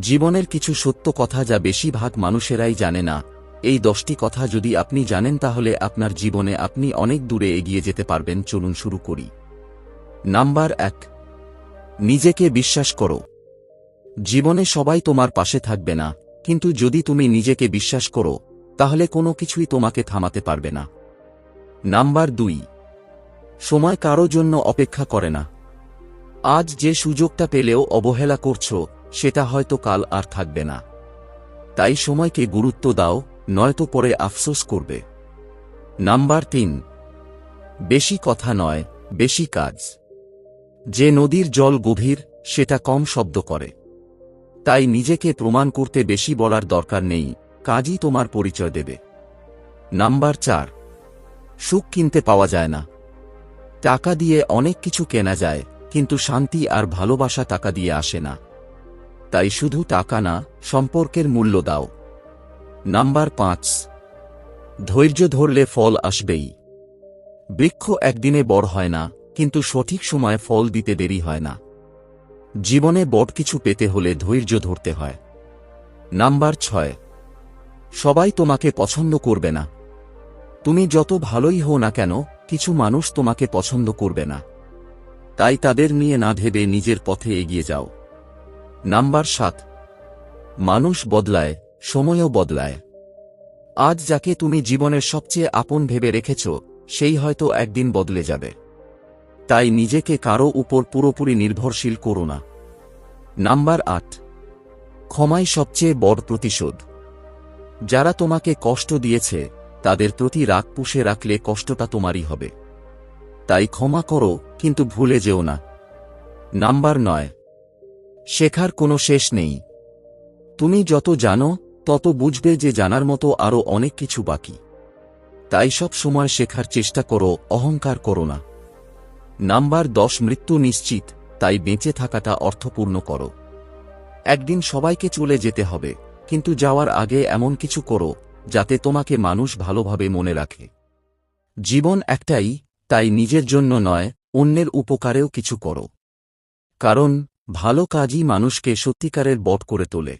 জীবনের কিছু সত্য কথা যা বেশিরভাগ মানুষেরাই জানে না। এই দশটি কথা যদি আপনি জানেন তাহলে আপনার জীবনে আপনি অনেক দূরে এগিয়ে যেতে পারবেন। চলুন শুরু করি। নাম্বার এক, নিজেকে বিশ্বাস করো। জীবনে সবাই তোমার পাশে থাকবে না, কিন্তু যদি তুমি নিজেকে বিশ্বাস করো, তাহলে কোনো কিছুই তোমাকে থামাতে পারবে না। নাম্বার দুই, সময় কারও জন্য অপেক্ষা করে না। আজ যে সুযোগটা পেলেও অবহেলা করছ সেটা হয়তো কাল আর থাকবে না। তাই সময়কে গুরুত্ব দাও, নয়তো পরে আফসোস করবে। নাম্বার তিন। বেশি কথা নয়, বেশি কাজ। যে নদীর জল গভীর, সেটা কম শব্দ করে। তাই নিজেকে প্রমাণ করতে বেশি বলার দরকার নেই, কাজই তোমার পরিচয় দেবে। নাম্বার চার। সুখ কিনতে পাওয়া যায় না। টাকা দিয়ে অনেক কিছু কেনা যায়, কিন্তু শান্তি আর ভালোবাসা টাকা দিয়ে আসে না। তাই শুধু টাকা না, সম্পর্কের মূল্য দাও। নাম্বার পাঁচ। ধৈর্য ধরলে ফল আসবেই। বৃক্ষ একদিনে বড় হয় না, কিন্তু সঠিক সময়ে ফল দিতে দেরি হয় না। জীবনে বড় কিছু পেতে হলে ধৈর্য ধরতে হয়। নাম্বার ছয়। সবাই তোমাকে পছন্দ করবে না। তুমি যত ভালোই হও না কেন, কিছু মানুষ তোমাকে পছন্দ করবে না। তাই তাদের নিয়ে না ভেবে নিজের পথে এগিয়ে যাও। নাম্বার সাত। মানুষ বদলায়, সময়ও বদলায়। আজ যাকে তুমি জীবনের সবচেয়ে আপন ভেবে রেখেছ, সেই হয়তো একদিন বদলে যাবে। তাই নিজেকে কারও উপর পুরোপুরি নির্ভরশীল করো না। নাম্বার আট। ক্ষমাই সবচেয়ে বড় প্রতিশোধ। যারা তোমাকে কষ্ট দিয়েছে, তাদের প্রতি রাগ পুষে রাখলে কষ্টটা তোমারই হবে। তাই ক্ষমা করো, কিন্তু ভুলে যেও না। নাম্বার নয়। শেখার কোনো শেষ নেই। তুমি যত জানো, তত বুঝবে যে জানার মতো আরও অনেক কিছু বাকি। তাই সব সময় শেখার চেষ্টা করো, অহংকার করো না। নাম্বার দশ, মৃত্যু নিশ্চিত, তাই বেঁচে থাকাটা অর্থপূর্ণ করো। একদিন সবাইকে চলে যেতে হবে, কিন্তু যাওয়ার আগে এমন কিছু করো, যাতে তোমাকে মানুষ ভালোভাবে মনে রাখে। জীবন একটাই, তাই নিজের জন্য নয়, অন্যের উপকারেও কিছু করো। কারণ ভালো কাজই মানুষকে সত্যিকারের বট করে তোলে।